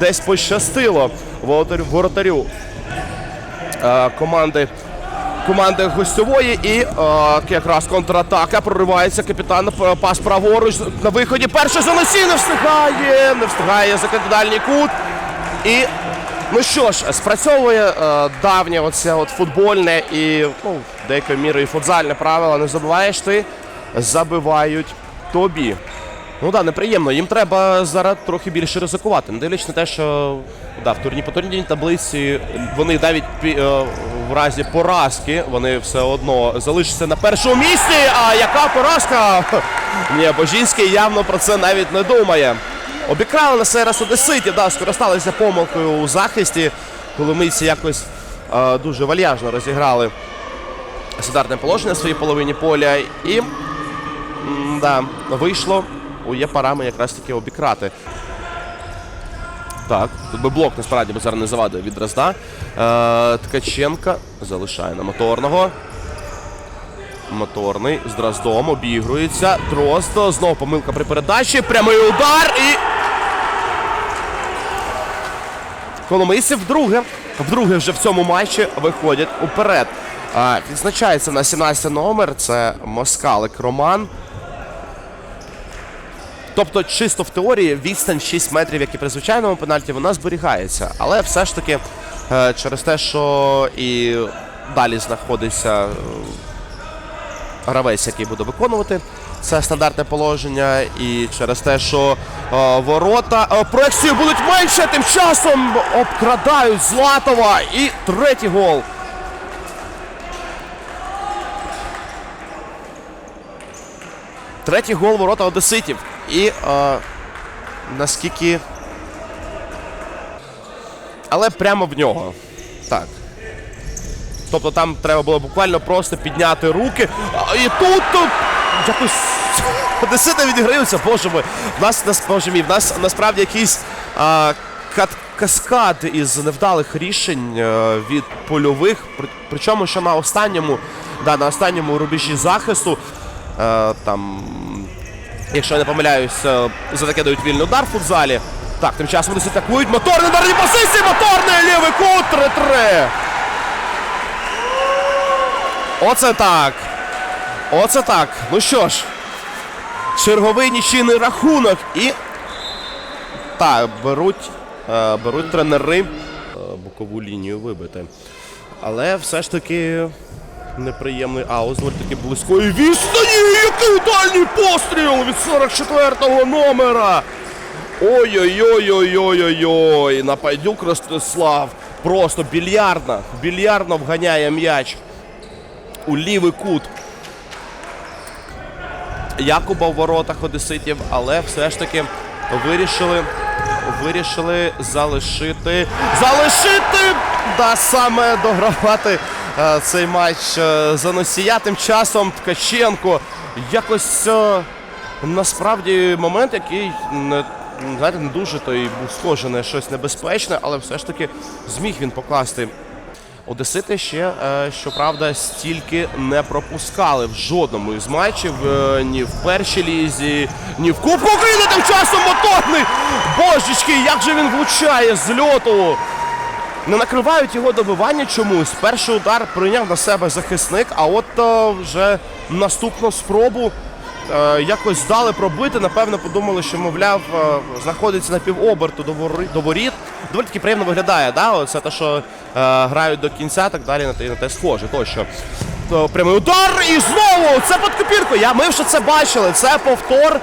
десь пощастило воротарю, е, команди. Команди гостьової і е, якраз контратака проривається капітан пас праворуч на виході. Перший заносій не встигає, не встигає закрити дальній кут. І ну що ж, спрацьовує е, давнє оце от футбольне і ну, деякою мірою футзальне правило. Не забуваєш ти, забивають тобі. Ну так, неприємно. Їм треба зараз трохи більше ризикувати. Не дивлячись на те, що да, в турні по турнірній таблиці вони навіть е, в разі поразки вони все одно залишаться на першому місці. А яка поразка? Ні, Божінський явно про це навіть не думає. Обікрали на цей раз Одеситів, да, скористалися помилкою у захисті. Коломийці якось е, дуже вальяжно розіграли стандартне положення в своїй половині поля. І м, да, вийшло є парами якраз таки обікрати. Так, тут би блок насправді би зараз не завадив від Дразда. Е, Ткаченка залишає на моторного. Моторний з Дроздом обігрується. Дрозд знову помилка при передачі. Прямий удар і. Коломийці вдруге. Вдруге вже в цьому матчі виходять уперед. А, відзначається на 17 номер. Це Москалик Роман. Тобто, чисто в теорії відстань 6 метрів, як і при звичайному пенальті, вона зберігається. Але все ж таки, е, через те, що і далі знаходиться е, гравець, який буде виконувати це стандартне положення, і через те, що е, ворота проекції будуть менше, тим часом обкрадають Златова. І третій гол. Третій гол ворота Одеситів. І е, наскільки. Але прямо в нього. Так. Тобто там треба було буквально просто підняти руки. А, І тут якось Одесити відіграються, боже мой. В нас, нас, боже мій, в нас насправді якийсь а, кат- каскад із невдалих рішень е, від польових. При- Причому, що на останньому, да, на останньому рубежі захисту е, там Якщо я не помиляюсь, е, за таке дають вільний удар в футзалі. Так, тим часом вони атакують. Моторний ударні позиції! Моторний лівий кут 3-3. Оце так. Оце так. Ну що ж, черговий нічийний рахунок. І. Так, беруть, е, беруть тренери е, бокову лінію вибити. Але все ж таки неприємний аут таки близької відстані. Який дальній постріл від 44-го номера. Ой-ой-ой-ой-ой-ой-ой. Нападюк Ростислав. Просто більярдно, більярдно вганяє м'яч у лівий кут. Якуба в воротах Одеситів, але все ж таки вирішили, вирішили залишити. Залишити! Да, саме догравати цей матч е, за носія. Тим часом Ткаченко якось е, насправді момент, який не, знаєте, не дуже той був схожий на щось небезпечне, але все ж таки зміг він покласти Одесити ще, е, щоправда, стільки не пропускали в жодному із матчів. е, Ні в першій лізі, ні в Кубку України тим часом моторний. Божечки, як же він влучає з льоту. Не накривають його добивання чомусь. Перший удар прийняв на себе захисник, а от е, вже наступну спробу е, якось дали пробити. Напевно, подумали, що, мовляв, е, знаходиться на півоберту до, вори- до воріт. Доволі таки приємно виглядає, да? Оце те, що е, грають до кінця, так далі на те, на те схоже. Тощо. То прямий удар і знову це під копірку. Я ми вже це бачили. Це повтор,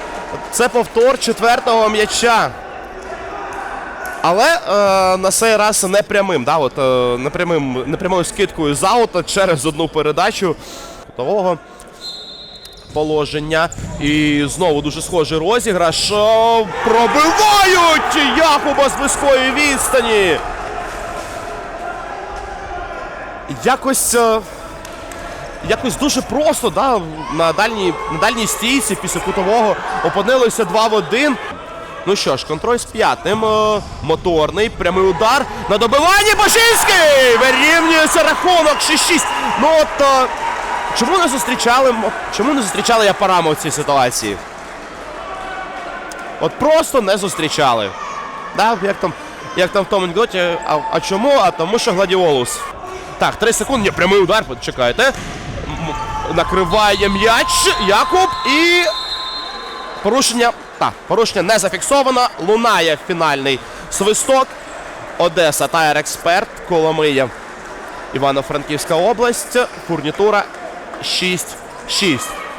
це повтор четвертого м'яча. Але е, на цей раз не прямим, да, от, е, не, прямим, не прямою скидкою з аута через одну передачу того положення. І знову дуже схожий розіграш. О, Пробивають Якуба з близької відстані. Якось. е, Якось дуже просто, да, на дальній, на дальній стійці після кутового опинилося 2 в 1. Ну що ж, контроль з п'ятим. е, Моторний, прямий удар на добиванні Божинський! Вирівнюється рахунок 6-6. Ну от е, чому не зустрічали чому не зустрічали Япарама в цій ситуації? От просто не зустрічали. Да, як там як там в тому анекдоті. А, а чому? А тому що гладіолус. Так, 3 секунди, прямий удар, чекайте. Накриває м'яч Якуб і. Порушення. Так, порушення не зафіксовано. Лунає фінальний свисток. Одеса Тайр Експерт, Коломия. Івано-Франківська область. Фурнітура 6-6.